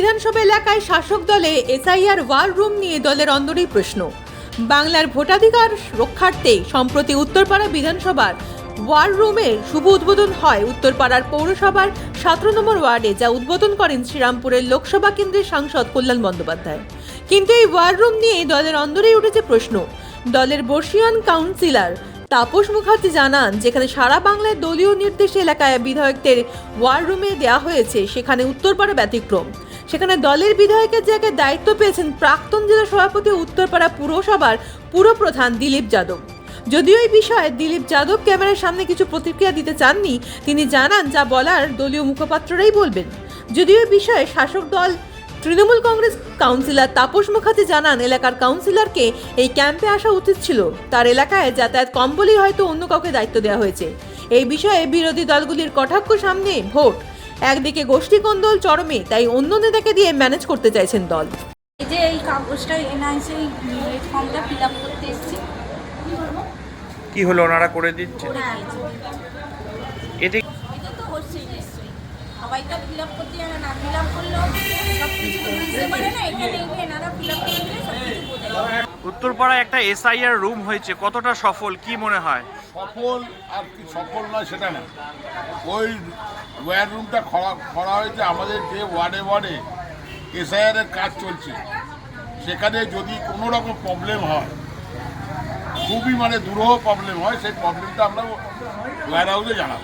বিধানসভা এলাকায় শাসক দলে এসআইআর ওয়ার রুম নিয়ে দলের অন্দরেই প্রশ্ন। বাংলার ভোটাধিকার রক্ষার্থে সম্প্রতি উত্তরপাড়া বিধানসভার ওয়ার রুমের শুভ উদ্বোধন হয় উত্তরপাড়ার পৌরসভার সতেরো নম্বর ওয়ার্ডে, যা উদ্বোধন করেন শ্রীরামপুরের লোকসভা কেন্দ্রের সাংসদ কল্যাণ বন্দ্যোপাধ্যায়। কিন্তু এই ওয়ার রুম নিয়ে দলের অন্দরেই উঠেছে প্রশ্ন। দলের বর্ষিয়ান কাউন্সিলর তাপস মুখার্জি জানান, যেখানে সারা বাংলায় দলীয় নির্দেশে এলাকায় বিধায়কদের ওয়ার রুমে দেওয়া হয়েছে, সেখানে উত্তরপাড়া ব্যতিক্রম। সেখানে দলের বিধায়কের জায়গায় দায়িত্ব পেয়েছেন প্রাক্তন জেলা সভাপতি উত্তরপাড়া পুরসভার পুরপ্রধান দিলীপ যাদব। যদিও এই বিষয়ে দিলীপ যাদব ক্যামেরার সামনে কিছু প্রতিক্রিয়া দিতে চাননি, তিনি জানান যা বলার দলীয় মুখপাত্ররাই বলবেন। যদিও এই বিষয়ে শাসক দল তৃণমূল কংগ্রেস কাউন্সিলর তাপস মুখার্জি জানান, এলাকার কাউন্সিলরকে এই ক্যাম্পে আসা উচিত ছিল। তার এলাকায় যাতায়াত কম বলেই হয়তো অন্য কাউকে দায়িত্ব দেওয়া হয়েছে। এই বিষয়ে বিরোধী দলগুলির কটাক্ষ সামনে, ভোট একদিকে গোষ্ঠী কোন্দল চরমে তাই অন্য নেতাকে দিয়ে ম্যানেজ করতে চাইছেন দল। এই যে এই কাগজটা এনআইসি ফর্মটা ফিল আপ করতে এসেছি। কি হলো ওনারা করে দিচ্ছে? এতে এটা তো হচ্ছেই নিশ্চয়ই। সবাই তো ফিল আপ করতে জানে না ফিল আপ করলেও সব কিছু বুঝতে পারে না এখানে এনারা ফিল আপ করে সব কিছু বোঝা যাবে। উত্তরপাড়ায় একটা এসআইআর রুম হয়েছে, কতটা সফল, কি মনে হয়? সফল আর কি সফল নয় সেটা না। ওই ওয়ার রুমটা খরা করা হয়েছে, আমাদের যে ওয়ার্ডে ওয়ার্ডে এসআইআরের কাজ চলছে। সেখানে যদি কোনো রকম প্রবলেম হয়, খুবই মানে দুরূহ প্রবলেম হয়, সেই প্রবলেমটা আমরা ওয়ার হাউসে জানাব।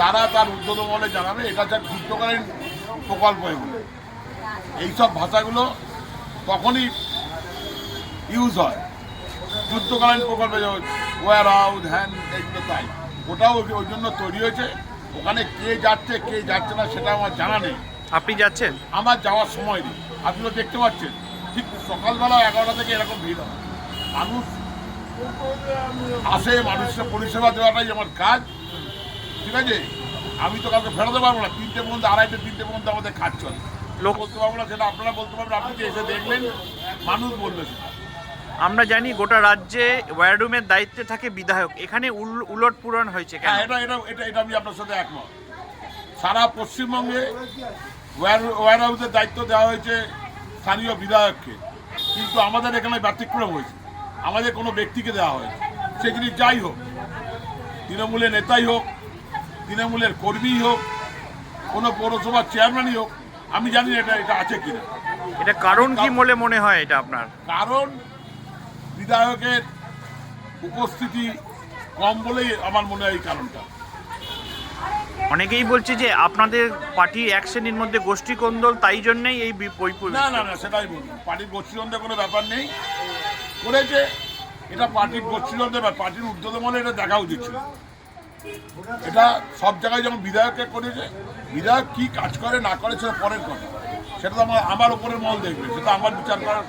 তারা তার উদ্যোগ বলে জানাবে, এটা হচ্ছে যুদ্ধকালীন প্রকল্প এগুলো। এইসব ভাষাগুলো তখনই ইউজ হয়। যুদ্ধকালীন প্রকল্পে ওয়ার হাউস হ্যান এইগুলো তাই। ওটাও ওই- জন্য তৈরি হয়েছে। ওখানে কে যাচ্ছে কে যাচ্ছে না সেটা আমার জানা নেই। আপনি যাচ্ছেন? আমার যাওয়ার সময় নেই। আপনি তো দেখতে পাচ্ছেন ঠিক সকালবেলা এগারোটা থেকে এরকম ভিড় হয়। মানুষ আসে মানুষকে পরিষেবা দেওয়াটাই আমার কাজ। ঠিক আছে? আমি তো কাউকে ফেরাতে পারব না। তিনটে পর্যন্ত আড়াইটে তিনটে পর্যন্ত আমাদের কাজ চলে। লোক বলতে পারব না সেটা আপনারা বলতে পারবেন আপনি এসে দেখলেন মানুষ বলবে সেটা। আমরা জানি গোটা রাজ্যে ওয়ার দায়িত্বে থাকে বিধায়ক। এখানে উল- উলট পূরণ হয়েছে কেন? হ্যাঁ এটা এটা এটা এটা আমি আপনার সাথে একমত। সারা পশ্চিমবঙ্গে ওয়ার হাউসের দায়িত্ব দেওয়া হয়েছে স্থানীয় বিধায়ককে। কিন্তু আমাদের এখানে ব্যতিক্রম হয়েছে। আমাদের কোনো ব্যক্তিকে দেওয়া হয়েছে সে জিনিস যাই হোক তৃণমূলের নেতাই হোক তৃণমূলের কর্মী হোক কোনো পৌরসভার চেয়ারম্যানই হোক আমি জানি না এটা এটা আছে কিনা। এটা কারণ কি বলে মনে হয় এটা আপনার? কারণ বিধায়কের উপস্থিতি কম বলেই আমার মনে হয় এই কারণটা। অনেকেই বলছে যে আপনাদের পার্টি এক শ্রেণির মধ্যে গোষ্ঠী কোন্দল তাই জন্যই এই না না না সেটাই বলুন পার্টির গোষ্ঠী গোষ্ঠীদ্বন্দ্বের কোনো ব্যাপার নেই। করেছে এটা পার্টির গোষ্ঠীদ্বন্দ্বের ব্যাপার পার্টির উদ্যোগে মনে এটা দেখা উচিত ছিল এটা সব জায়গায় যেমন বিধায়ককে করেছে বিধায়ক কি কাজ করে না করে সেটা পরের কথা। সেটা তো আমার আমার উপরের মল দেখবে সেটা আমার বিচার করার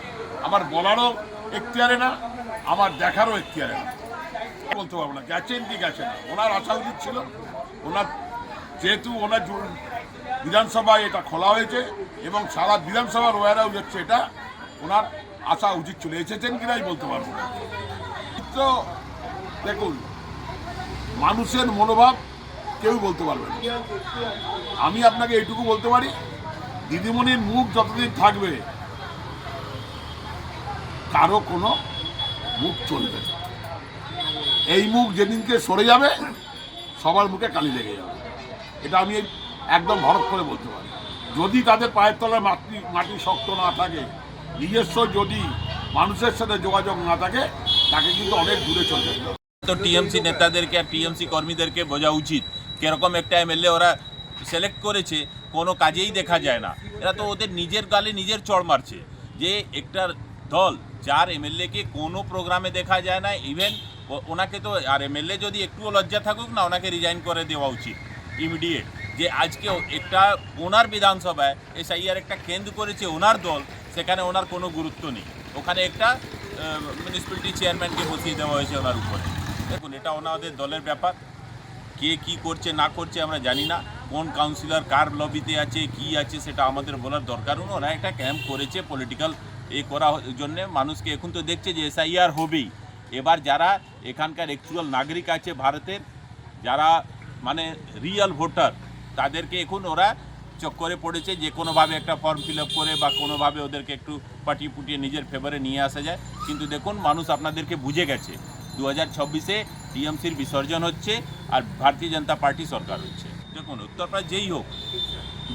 আমার বলারও এখতিয়ারে না আমার দেখারও এখতিয়ারে না বলতে পারব না গেছেন কি গেছেন না। ওনার আসা উচিত ছিল, ওনার যেহেতু ওনার বিধানসভায় এটা খোলা হয়েছে এবং সারা বিধানসভার ওয়ার হাউস হচ্ছে এটা, ওনার আসা উচিত ছিল। এসেছেন কি কিনাই বলতে পারব না। তো দেখুন, মানুষের মনোভাব কেউ বলতে পারবে না। আমি আপনাকে এইটুকু বলতে পারি, দিদিমণির মুখ যতদিন থাকবে কারও কোনো মুখ চলবে না। এই মুখ যেদিনকে সরে যাবে, সবার মুখে কালি লেগে যাবে। এটা আমি একদম ভরত করে বলতে পারি। যদি তাদের পায়ের তলায় মাটি মাটি শক্ত না থাকে, নিজস্ব যদি মানুষের সাথে যোগাযোগ না থাকে, তাকে কিন্তু অনেক দূরে চলে যাবে তো টিএমসি নেতাদেরকে আর টিএমসি কর্মীদেরকে বোঝা উচিত কীরকম একটা এমএলএ ওরা সিলেক্ট করেছে, কোনো কাজেই দেখা যায় না। এরা তো ওদের নিজের গালে নিজের চড় মারছে। যে একটা দল, যার এমএলএকে কোনো প্রোগ্রামে দেখা যায় না ইভেন ওনাকে তো, আর এমএলএ যদি একটুও লজ্জা থাকুক না, ওনাকে রিজাইন করে দেওয়া উচিত ইমিডিয়েট যে আজকে একটা ওনার বিধানসভায় এসআইআর একটা কেন্দ্র করেছে ওনার দল, সেখানে ওনার কোনো গুরুত্ব নেই। ওখানে একটা মিউনিসিপ্যালিটি চেয়ারম্যানকে বসিয়ে দেওয়া হয়েছে ওনার উপরে। দেখুন, এটা ওনাদের দলের ব্যাপার। কে কি করছে, না করছে আমরা জানি না। কোন কাউন্সিলর কার লবিতে আছে, কি আছে, সেটা আমাদের বলার দরকার নেই ওরা একটা ক্যাম্প করেছে পলিটিক্যাল এ করা জন্যে মানুষকে এখন তো দেখছে যে এসআইআর হবেই। এবার যারা এখানকার অ্যাকচুয়াল নাগরিক আছে ভারতের, যারা মানে রিয়েল ভোটার তাদেরকে এখন ওরা চক্করে পড়েছে যে কোনোভাবে একটা ফর্ম ফিল করে বা কোনোভাবে ওদেরকে একটু পাটিয়ে পুটিয়ে নিজের ফেভারে নিয়ে আসা যায়। কিন্তু দেখুন, মানুষ আপনাদেরকে বুঝে গেছে। দু হাজার ছাব্বিশে টিএমসির বিসর্জন হচ্ছে আর ভারতীয় জনতা পার্টি সরকার হচ্ছে। দেখুন, উত্তরপ্রদেশ যেই হোক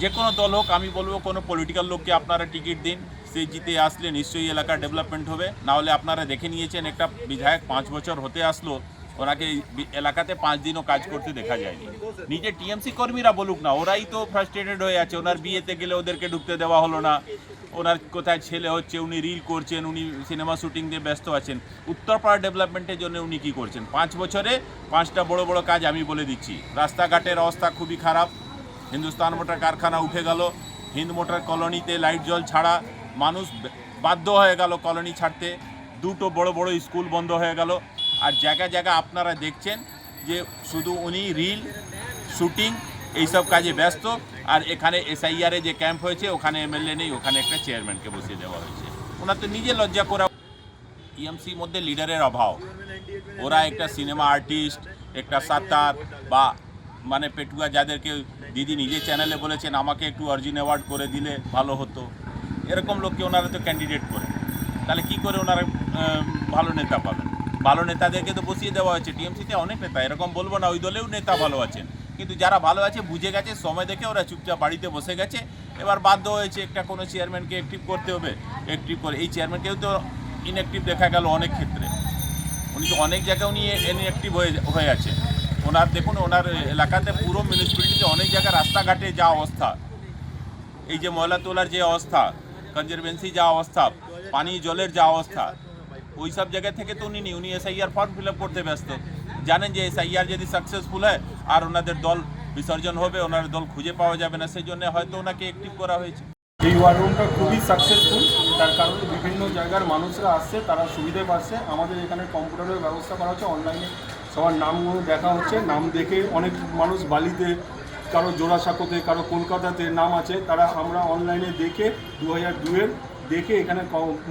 যে কোনো দল হোক, আমি বলব কোনো পলিটিক্যাল লোককে আপনারা টিকিট দিন। সে জিতে আসলে নিশ্চয়ই এলাকার ডেভেলপমেন্ট হবে। নাহলে আপনারা দেখে নিয়েছেন একটা বিধায়ক পাঁচ বছর হতে আসলো, ওনাকে এলাকাতে পাঁচ দিনও কাজ করতে দেখা যায়নি। নিজে টিএমসি কর্মীরা বলুক না, ওরাই তো ফ্রাস্ট্রেটেড হয়ে আছে, ওনার বিয়েতে গেলে ওদেরকে ঢুকতে দেওয়া হলো না। ওনার কোথায় ছেলে হচ্ছে, উনি রিল করছেন, উনি সিনেমা শুটিং দিয়ে ব্যস্ত আছেন। উত্তরপাড়া ডেভেলপমেন্টের জন্য উনি কী করছেন? পাঁচ বছরে পাঁচটা বড় বড় কাজ আমি বলে দিচ্ছি। রাস্তাঘাটের অবস্থা খুবই খারাপ, হিন্দুস্তান মোটর কারখানা উঠে গেল, হিন্দ মোটর কলোনিতে লাইট জল ছাড়া মানুষ বাধ্য হয়ে গেল কলোনি ছাড়তে। দুটো বড় বড় স্কুল বন্ধ হয়ে গেল। আর জায়গা জায়গা আপনারা দেখছেন যে শুধু উনি রিল, শুটিং, এইসব কাজে ব্যস্ত। আর এখানে এসআইআরে যে ক্যাম্প হয়েছে, ওখানে এমএলএ নেই, ওখানে একটা চেয়ারম্যানকে বসিয়ে দেওয়া হয়েছে। ওনার তো নিজে লজ্জা করা টিএমসির মধ্যে লিডারের অভাব। ওরা একটা সিনেমা আর্টিস্ট, একটা সাতার, বা মানে পেটুয়া যাদেরকে দিদি নিজে চ্যানেলে বলেছেন, আমাকে একটু অর্জিন অ্যাওয়ার্ড করে দিলে ভালো হতো। এরকম লোককে ওনারা তো ক্যান্ডিডেট করে। তাহলে কি করে ওনারা ভালো নেতা পাবেন? ভালো নেতাদেরকে তো বসিয়ে দেওয়া হয়েছে। টিএমসিতে অনেক নেতা, এরকম বলব না, ওই দলেও নেতা ভালো আছেন। কিন্তু যারা ভালো আছে, বুঝে গেছে, সময় দেখে ওরা চুপচাপ বাড়িতে বসে গেছে। এবার বাধ্য হয়েছে একটা কোনো চেয়ারম্যানকে অ্যাক্টিভ করতে হবে। অ্যাক্টিভ করে, এই চেয়ারম্যানকেও তো ইনঅ্যাক্টিভ দেখা গেল অনেক ক্ষেত্রে। উনি তো অনেক জায়গায় উনি ইনঅ্যাক্টিভ হয়ে হয়ে আছে। ওনার, দেখুন, ওনার এলাকাতে পুরো মিউনিসিপ্যালিটিতে অনেক জায়গায় রাস্তাঘাটে যা অবস্থা। এই যে ময়লা তোলার যে অবস্থা কনজারভেন্সি যা অবস্থা, পানি, জলের যা অবস্থা ওই সব জায়গা থেকে তো উনি নেই উনি এসআইআর ফর্ম ফিল করতে ব্যস্ত। জানেন যে এসআইআর যদি সাকসেসফুল হয়, আর ওনাদের দল বিসর্জন হবে, ওনার দল খুঁজে পাওয়া যাবে না সেই জন্য হয়তো ওনাকে অ্যাক্টিভ করা হয়েছে। এই ওয়ার রুমটা খুবই সাকসেসফুল তার কারণে বিভিন্ন জায়গার মানুষরা আসছে, তারা সুবিধে পাচ্ছে। আমাদের এখানে কম্পিউটারের ব্যবস্থা করা হচ্ছে অনলাইনে সবার নামগুলো দেখা হচ্ছে। নাম দেখে অনেক মানুষ বালিতে কারও জোড়াসাঁকোতে কারও কলকাতাতে নাম আছে তারা আমরা অনলাইনে দেখে দু হাজার দুয়ের দেখে এখানে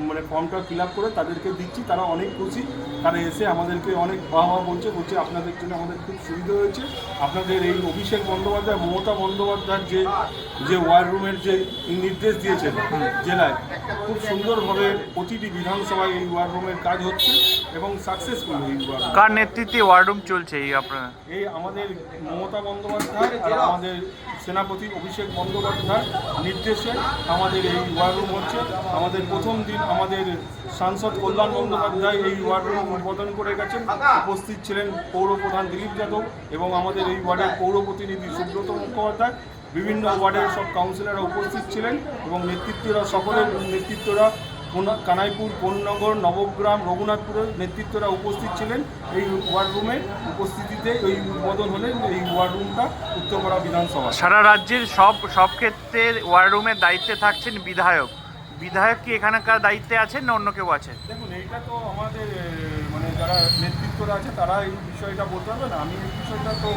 মানে ফর্মটা ফিল আপ করে তাদেরকে দিচ্ছি। তারা অনেক খুশি। তারা এসে আমাদেরকে অনেক বাহবা বলছে বলছে আপনাদের জন্য আমাদের খুব সুবিধা হয়েছে। আপনাদের এই অভিষেক বন্দ্যোপাধ্যায় মমতা বন্দ্যোপাধ্যায়ের যে যে ওয়ার রুমের যে নির্দেশ দিয়েছেন জেলায় খুব সুন্দরভাবে প্রতিটি বিধানসভায় এই ওয়ার রুমের কাজ হচ্ছে এবং সাকসেসফুল এই ওয়ার। কার নেতৃত্বে ওয়ার্ডরুম চলছে এই আপনার? এই আমাদের মমতা বন্দ্যোপাধ্যায় আর আমাদের সেনাপতি অভিষেক বন্দ্যোপাধ্যায় নির্দেশে আমাদের এই ওয়ার রুম হচ্ছে। আমাদের প্রথম দিন আমাদের সাংসদ কল্যাণ বন্দ্যোপাধ্যায় এই ওয়ার্ড রুম উদ্বোধন করে গেছেন। উপস্থিত ছিলেন পৌর প্রধান দিলীপ যাদব এবং আমাদের এই ওয়ার্ডের পৌর প্রতিনিধি সুব্রত মুখোপাধ্যায়। বিভিন্ন ওয়ার্ডের সব কাউন্সিলররা উপস্থিত ছিলেন এবং নেতৃত্বরা সকলের নেতৃত্বরা কানাইপুর কোন্নগর নবগ্রাম রঘুনাথপুরের নেতৃত্বরা উপস্থিত ছিলেন। এই ওয়ার্ড রুমে উপস্থিতিতে এই উদ্বোধন হলেন। এই ওয়ার্ড রুমটা উত্তরপাড়া বিধানসভা। সারা রাজ্যের সব সব ক্ষেত্রে ওয়ার্ডরুমের দায়িত্বে থাকছেন বিধায়ক। বিধায়ক কি এখানকার দায়িত্বে আছেন না অন্য কেউ আছে দেখুন এইটা তো আমাদের মানে যারা নেতৃত্বরা আছে তারা এই বিষয়টা বলতে পারবে না। আমি এই বিষয়টা তো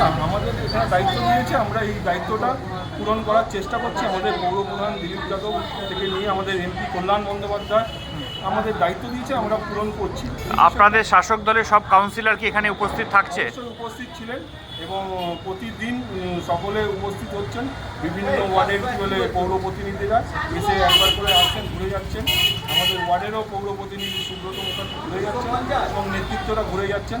না আমাদের এখানে দায়িত্ব নিয়েছে আমরা এই দায়িত্বটা পূরণ করার চেষ্টা করছি। আমাদের পৌর প্রধান দিলীপ যাদব থেকে নিয়ে আমাদের এমপি কল্যাণ বন্দ্যোপাধ্যায় আমাদের দায়িত্ব দিয়েছে আমরা পূরণ করছি। আপনাদের শাসক দলের সব কাউন্সিলর কি এখানে উপস্থিত থাকছে? উপস্থিত ছিলেন এবং প্রতিদিন সকলে উপস্থিত হচ্ছেন। বিভিন্ন ওয়ার্ডের কি বলে পৌর প্রতিনিধিরা এসে একবার করে আসছেন ঘুরে যাচ্ছেন। আমাদের ওয়ার্ডেরও পৌর প্রতিনিধি সুব্রত মুখার্জি ঘুরে যাচ্ছেন এবং নেতৃত্বরা ঘুরে যাচ্ছেন।